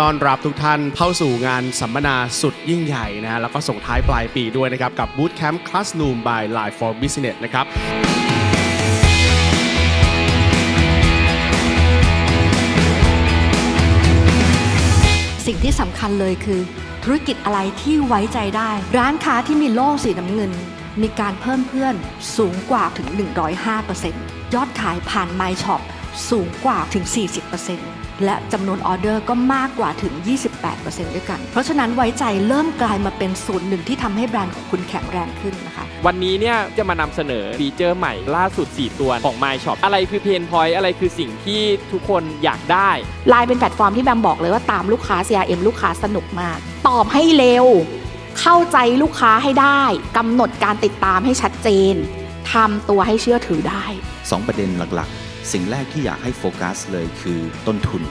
ต้อนรับทุกท่านเข้าสู่งานสัมมนาสุดยิ่งใหญ่นะฮะแล้วก็ส่งท้ายปลายปีด้วยนะครับ กับ Bootcamp Classroom by Live for Business นะครับสิ่งที่สำคัญเลยคือ ธุรกิจอะไรที่ไว้ใจได้ ร้านค้าที่มีโล่สีน้ำเงิน มีการเพิ่มเพื่อนสูงกว่าถึง 105%ยอดขายผ่าน My Shop สูงกว่าถึง 40% และจำนวนออเดอร์ก็มากกว่าถึง 28%ด้วยกัน เพราะฉะนั้นไว้ใจเริ่มกลายมาเป็นส่วนหนึ่งที่ทำให้แบรนด์ของคุณแข็งแรงขึ้นนะคะ วันนี้เนี่ยจะมานำเสนอฟีเจอร์ใหม่ล่าสุด 4 ตัวของ My Shop อะไรคือเพนพอยต์อะไรคือสิ่งที่ทุกคนอยากได้ ไลน์เป็นแพลตฟอร์มที่แบมบอกเลยว่าตามลูกค้า CRM ลูกค้าสนุกมาก ตอบให้เร็ว เข้าใจลูกค้าให้ได้กำหนดการติดตามให้ชัดเจนทำตัวให้เชื่อถือได้สองประเด็นหลักๆ สิ่งแรกที่อยากให้โฟกัสเลยคือต้นทุน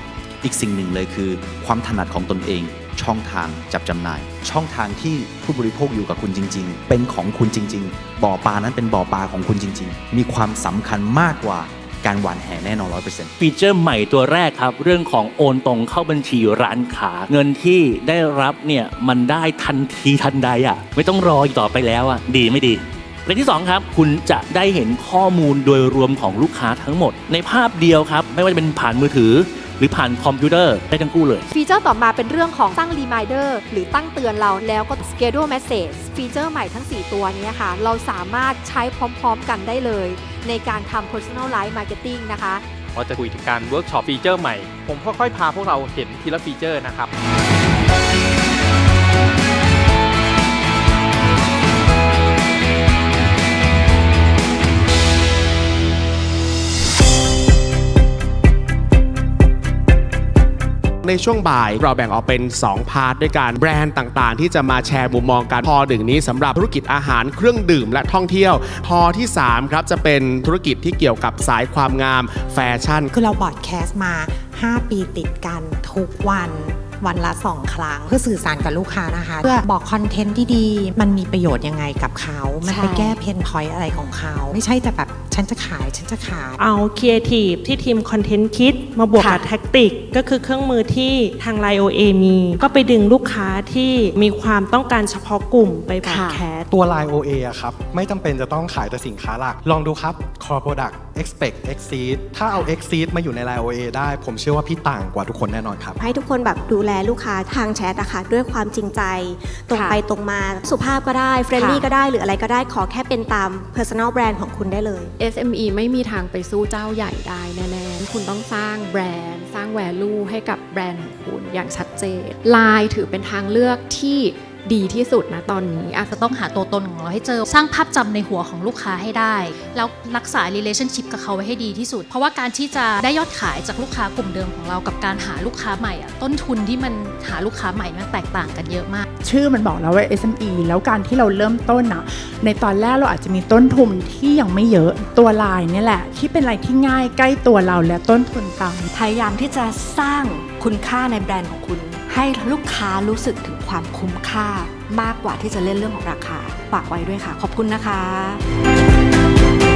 อีกสิ่งหนึ่งเลยคือ ความถนัดของตนเอง ช่องทางจับจำหน่าย ช่องทางที่ผู้บริโภคอยู่กับคุณจริง ๆ เป็นของคุณจริง ๆ บ่อปลานั้นเป็นบ่อปลาของคุณจริง ๆ มีความสำคัญมากกว่าการหวานแหแน่นอนร้อยเปอร์เซ็นต์ฟีเจอร์ใหม่ตัวแรกครับ เรื่องของโอนตรงเข้าบัญชีร้านค้าเงินที่ได้รับเนี่ยมันได้ทันทีทันใดอะ่ะ ไม่ต้องรออีกต่อไปแล้วอะ่ะ ดีไม่ดี เรื่องที่ 2 ครับ คุณจะได้เห็นข้อมูลโดยรวมของลูกค้าทั้งหมด ในภาพเดียวครับ ไม่ว่าจะเป็นผ่านมือถือ หรือผ่านคอมพิวเตอร์ได้ทั้งคู่เลย ฟีเจอร์ต่อมาเป็นเรื่องของตั้ง reminder หรือตั้งเตือนเราแล้วก็ schedule message ฟีเจอร์ใหม่ทั้ง 4 ตัวนี้ค่ะ เราสามารถใช้พร้อมๆกันได้เลย ในการทำ personalize marketing นะคะเราจะคุยถึงการเวิร์กช็อปฟีเจอร์ใหม่ ผมค่อยๆพาพวกเราเห็นทีละฟีเจอร์นะครับ ในช่วงบ่าย เราแบ่งออกเป็น 2 พาร์ทด้วยกันแบรนด์ต่างๆ ที่จะมาแชร์มุมมองการพอดึงนี้สำหรับธุรกิจอาหารเครื่องดื่มและท่องเที่ยว พอที่3ครับจะเป็นธุรกิจที่เกี่ยวกับสายความงามแฟชั่น คือเราบอดแคสต์มา 5 ปีติดกันทุกวัน วันละ 2 ครั้ง เพื่อสื่อสารกับลูกค้านะคะ เพื่อบอกคอนเทนต์ที่ดี มันมีประโยชน์ยังไงกับเขา มันไปใช่แก้เพนพอยต์อะไรของเขา ไม่ใช่แต่แบบฉันจะขายฉันจะขาย เอาครีเอทีฟที่ทีมคอนเทนต์คิด มาบวกค่ะกับแท็กติก ก็คือเครื่องมือที่ทาง l ล o a มี ก็ไปดึงลูกค้าที่มีความต้องการเฉพาะกลุ่มไปพอดค่ะแคสต์ตัว Line OA อะครับ ไม่จำเป็นจะต้องขายแต่สินค้าหลัก ลองดูครับ Core Product Expect Exceed ถ้าเอา Exceed มาอยู่ใน Line OA ได้ ผมเชื่อว่าพี่ต่างกว่าทุกคนแน่นอนครับ ให้ทุกคนแบบดูแลลูกค้าทางแชทอะค่ะด้วยความจริงใจ ตรงค่ะไปตรงมาสุภาพก็ได้เฟรนลี่ค่ะก็ได้หรืออะไรก็ได้ขอแค่เป็นตาม Personal Brand ของคุณได้เลย SME ไม่มีทางไปสู้เจ้าใหญ่ได้แน่ๆคุณต้องสร้างแบรนด์ สร้าง value ให้กับแบรนด์ของคุณอย่างชัดเจน Line ถือเป็นทางเลือกที่ ดีที่สุดนะตอนนี้อะจะต้องหาตัวตนของเราให้เจอ สร้างภาพจำในหัวของลูกค้าให้ได้ แล้วรักษา relationship กับเขาไว้ให้ดีที่สุด เพราะว่าการที่จะได้ยอดขายจากลูกค้ากลุ่มเดิมของเรากับการหาลูกค้าใหม่อะต้นทุนที่มันหาลูกค้าใหม่มันแตกต่างกันเยอะมาก ชื่อมันบอกแล้วว่า SME แล้วการที่เราเริ่มต้นอะในตอนแรกเราอาจจะมีต้นทุนที่ยังไม่เยอะตัวลายเนี่ยแหละ ที่เป็นอะไรที่ง่ายใกล้ตัวเราและต้นทุนต่ำพยายามที่จะสร้างคุณค่าในแบรนด์ของคุณ ให้ลูกค้ารู้สึกถึงความคุ้มค่ามากกว่าที่จะเล่นเรื่องของราคาฝากไว้ด้วยค่ะ ขอบคุณนะคะ